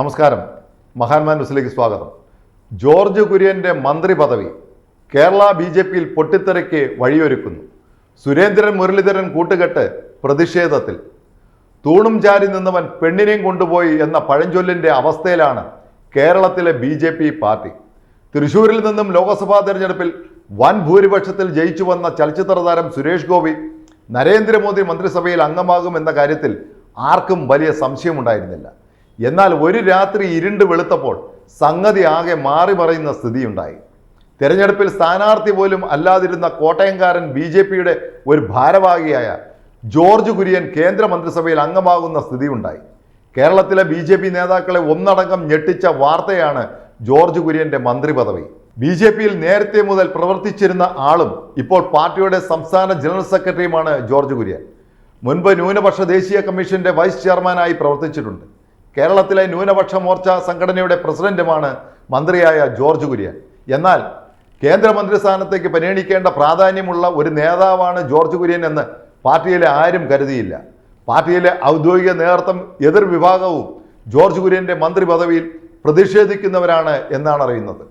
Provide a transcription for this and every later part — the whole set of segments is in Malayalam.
നമസ്കാരം. മഹാന്മാൻ ന്യൂസിലേക്ക് സ്വാഗതം. ജോർജ് കുര്യന്റെ മന്ത്രി പദവി കേരള ബി ജെ പിയിൽ പൊട്ടിത്തെറിക്ക് വഴിയൊരുക്കുന്നു. സുരേന്ദ്രൻ മുരളീധരൻ കൂട്ടുകെട്ട് പ്രതിഷേധത്തിൽ. തൂണും ചാരി നിന്നവൻ പെണ്ണിനെയും കൊണ്ടുപോയി എന്ന പഴഞ്ചൊല്ലിന്റെ അവസ്ഥയിലാണ് കേരളത്തിലെ ബി ജെ പി പാർട്ടി. തൃശൂരിൽ നിന്നും ലോക്സഭാ തെരഞ്ഞെടുപ്പിൽ വൻ ഭൂരിപക്ഷത്തിൽ ജയിച്ചു വന്ന ചലച്ചിത്ര താരം സുരേഷ് ഗോപി നരേന്ദ്രമോദി മന്ത്രിസഭയിൽ അംഗമാകും എന്ന കാര്യത്തിൽ ആർക്കും വലിയ സംശയമുണ്ടായിരുന്നില്ല. എന്നാൽ ഒരു രാത്രി ഇരുണ്ട് വെളുത്തപ്പോൾ സംഗതി ആകെ മാറി മറയുന്ന സ്ഥിതിയുണ്ടായി. തെരഞ്ഞെടുപ്പിൽ സ്ഥാനാർത്ഥി പോലും അല്ലാതിരുന്ന കോട്ടയംകാരൻ ബി ജെ പിയുടെ ഒരു ഭാരവാഹിയായ ജോർജ് കുര്യൻ കേന്ദ്രമന്ത്രിസഭയിൽ അംഗമാകുന്ന സ്ഥിതിയുണ്ടായി. കേരളത്തിലെ ബി ജെ പി നേതാക്കളെ ഒന്നടങ്കം ഞെട്ടിച്ച വാർത്തയാണ് ജോർജ് കുര്യന്റെ മന്ത്രി പദവി. ബി ജെ പിയിൽ നേരത്തെ മുതൽ പ്രവർത്തിച്ചിരുന്ന ആളും ഇപ്പോൾ പാർട്ടിയുടെ സംസ്ഥാന ജനറൽ സെക്രട്ടറിയുമാണ് ജോർജ് കുര്യൻ. മുൻപ് ന്യൂനപക്ഷ ദേശീയ കമ്മീഷന്റെ വൈസ് ചെയർമാനായി പ്രവർത്തിച്ചിട്ടുണ്ട്. കേരളത്തിലെ ന്യൂനപക്ഷ മോർച്ച സംഘടനയുടെ പ്രസിഡന്റുമാണ് മന്ത്രിയായ ജോർജ് കുര്യൻ. എന്നാൽ കേന്ദ്രമന്ത്രി സ്ഥാനത്തേക്ക് പരിഗണിക്കേണ്ട പ്രാധാന്യമുള്ള ഒരു നേതാവാണ് ജോർജ് കുര്യൻ എന്ന് പാർട്ടിയിലെ ആരും കരുതിയില്ല. പാർട്ടിയിലെ ഔദ്യോഗിക നേതൃത്വം എതിർ വിഭാഗവും ജോർജ് കുര്യന്റെ മന്ത്രി പദവിയിൽ പ്രതിഷേധിക്കുന്നവരാണ് എന്നാണ് അറിയുന്നത്.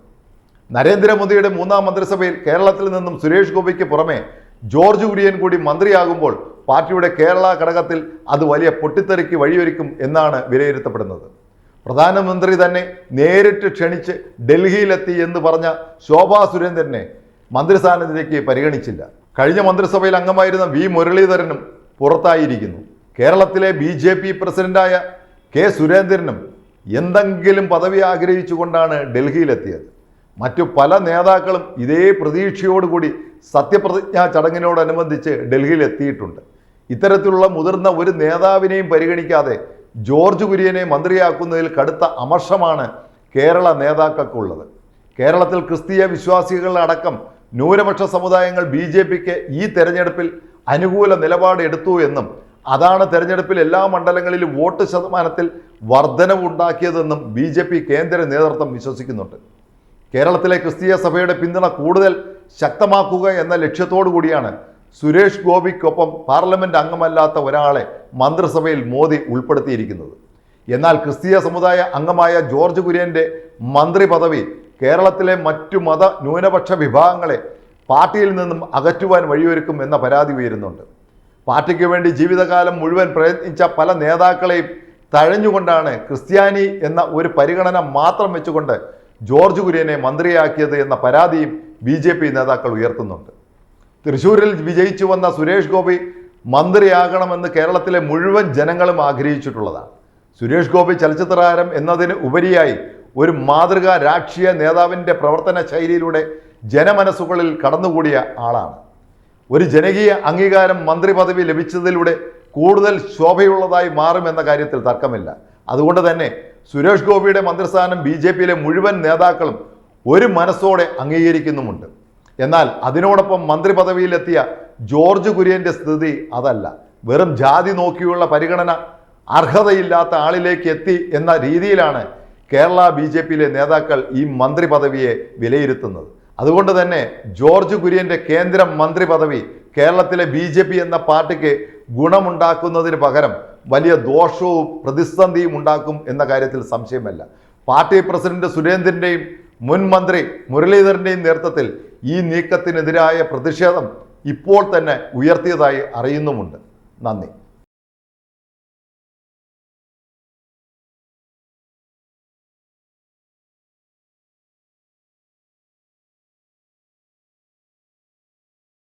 നരേന്ദ്രമോദിയുടെ മൂന്നാം മന്ത്രിസഭയിൽ കേരളത്തിൽ നിന്നും സുരേഷ് ഗോപിക്ക് പുറമെ ജോർജ് കുര്യൻ കൂടി മന്ത്രിയാകുമ്പോൾ പാർട്ടിയുടെ കേരള ഘടകത്തിൽ അത് വലിയ പൊട്ടിത്തെറിക്ക് വഴിയൊരുക്കും എന്നാണ് വിലയിരുത്തപ്പെടുന്നത്. പ്രധാനമന്ത്രി തന്നെ നേരിട്ട് ക്ഷണിച്ച് ഡൽഹിയിലെത്തി എന്ന് പറഞ്ഞ ശോഭാ സുരേന്ദ്രനെ മന്ത്രിസ്ഥാനത്തേക്ക് പരിഗണിച്ചില്ല. കഴിഞ്ഞ മന്ത്രിസഭയിൽ അംഗമായിരുന്ന വി. മുരളീധരനും പുറത്തായിരിക്കുന്നു. കേരളത്തിലെ ബി ജെ പി പ്രസിഡന്റായ കെ. സുരേന്ദ്രനും എന്തെങ്കിലും പദവി ആഗ്രഹിച്ചുകൊണ്ടാണ് ഡൽഹിയിലെത്തിയത്. മറ്റു പല നേതാക്കളും ഇതേ പ്രതീക്ഷയോടുകൂടി സത്യപ്രതിജ്ഞാ ചടങ്ങിനോടനുബന്ധിച്ച് ഡൽഹിയിൽ എത്തിയിട്ടുണ്ട് ഇത്തരത്തിലുള്ള മുതിർന്ന ഒരു നേതാവിനെയും പരിഗണിക്കാതെ ജോർജ് കുര്യനെ മന്ത്രിയാക്കുന്നതിൽ കടുത്ത അമർഷമാണ് കേരള നേതാക്കൾക്കുള്ളത്. കേരളത്തിൽ ക്രിസ്തീയ വിശ്വാസികളടക്കം ന്യൂനപക്ഷ സമുദായങ്ങൾ ബി ജെ പിക്ക് ഈ തെരഞ്ഞെടുപ്പിൽ അനുകൂല നിലപാട് എടുത്തു എന്നും അതാണ് തെരഞ്ഞെടുപ്പിൽ എല്ലാ മണ്ഡലങ്ങളിലും വോട്ട് ശതമാനത്തിൽ വർധനവുണ്ടാക്കിയതെന്നും ബി ജെ പി കേന്ദ്ര നേതൃത്വം വിശ്വസിക്കുന്നുണ്ട്. കേരളത്തിലെ ക്രിസ്തീയ സഭയുടെ പിന്തുണ കൂടുതൽ ശക്തമാക്കുക എന്ന ലക്ഷ്യത്തോടു കൂടിയാണ് സുരേഷ് ഗോപിക്കൊപ്പം പാർലമെന്റ് അംഗമല്ലാത്ത ഒരാളെ മന്ത്രിസഭയിൽ മോദി ഉൾപ്പെടുത്തിയിരിക്കുന്നത്. എന്നാൽ ക്രിസ്തീയ സമുദായ അംഗമായ ജോർജ് കുര്യന്റെ മന്ത്രി പദവി കേരളത്തിലെ മറ്റു മത ന്യൂനപക്ഷ വിഭാഗങ്ങളെ പാർട്ടിയിൽ നിന്നും അകറ്റുവാൻ വഴിയൊരുക്കും എന്ന പരാതി ഉയരുന്നുണ്ട്. പാർട്ടിക്ക് വേണ്ടി ജീവിതകാലം മുഴുവൻ പ്രയത്നിച്ച പല നേതാക്കളെയും തഴഞ്ഞുകൊണ്ടാണ് ക്രിസ്ത്യാനി എന്ന ഒരു പരിഗണന മാത്രം വെച്ചുകൊണ്ട് ജോർജ് കുര്യനെ മന്ത്രിയാക്കിയത് എന്ന പരാതിയും ബി നേതാക്കൾ ഉയർത്തുന്നുണ്ട്. തൃശൂരിൽ വിജയിച്ചു വന്ന സുരേഷ് ഗോപി മന്ത്രിയാകണമെന്ന് കേരളത്തിലെ മുഴുവൻ ജനങ്ങളും ആഗ്രഹിച്ചിട്ടുള്ളതാണ്. സുരേഷ് ഗോപി ചലച്ചിത്ര താരം എന്നതിന് ഉപരിയായി ഒരു മാതൃകാ രാഷ്ട്രീയ നേതാവിന്റെ പ്രവർത്തന ശൈലിയിലൂടെ ജനമനസ്സുകളിൽ കടന്നുകൂടിയ ആളാണ്. ഒരു ജനകീയ അംഗീകാരം മന്ത്രി പദവി ലഭിച്ചതിലൂടെ കൂടുതൽ ശോഭയുള്ളതായി മാറുമെന്ന കാര്യത്തിൽ തർക്കമില്ല. അതുകൊണ്ട് തന്നെ സുരേഷ് ഗോപിയുടെ മന്ത്രിസ്ഥാനം ബി ജെ പിയിലെ മുഴുവൻ നേതാക്കളും ഒരു മനസ്സോടെ അംഗീകരിക്കുന്നുമുണ്ട്. എന്നാൽ അതിനോടൊപ്പം മന്ത്രി പദവിയിലെത്തിയ ജോർജ് കുര്യന്റെ സ്ഥിതി അതല്ല. വെറും ജാതി നോക്കിയുള്ള പരിഗണന അർഹതയില്ലാത്ത ആളിലേക്ക് എത്തി എന്ന രീതിയിലാണ് കേരള ബി ജെ പിയിലെ നേതാക്കൾ ഈ മന്ത്രി പദവിയെ വിലയിരുത്തുന്നത്. അതുകൊണ്ട് തന്നെ ജോർജ് കുര്യന്റെ കേന്ദ്ര മന്ത്രി പദവി കേരളത്തിലെ ബി ജെ പി എന്ന പാർട്ടിക്ക് ഗുണമുണ്ടാക്കുന്നതിന് പകരം വലിയ ദോഷവും പ്രതിസന്ധിയും ഉണ്ടാക്കും എന്ന കാര്യത്തിൽ സംശയമല്ല. പാർട്ടി പ്രസിഡന്റ് സുരേന്ദ്രന്റെയും മുൻ മന്ത്രി മുരളീധരന്റെയും നേതൃത്വത്തിൽ ഈ നീക്കത്തിനെതിരായ പ്രതിഷേധം ഇപ്പോൾ തന്നെ ഉയർത്തിയതായി അറിയുന്നുമുണ്ട്. നന്ദി.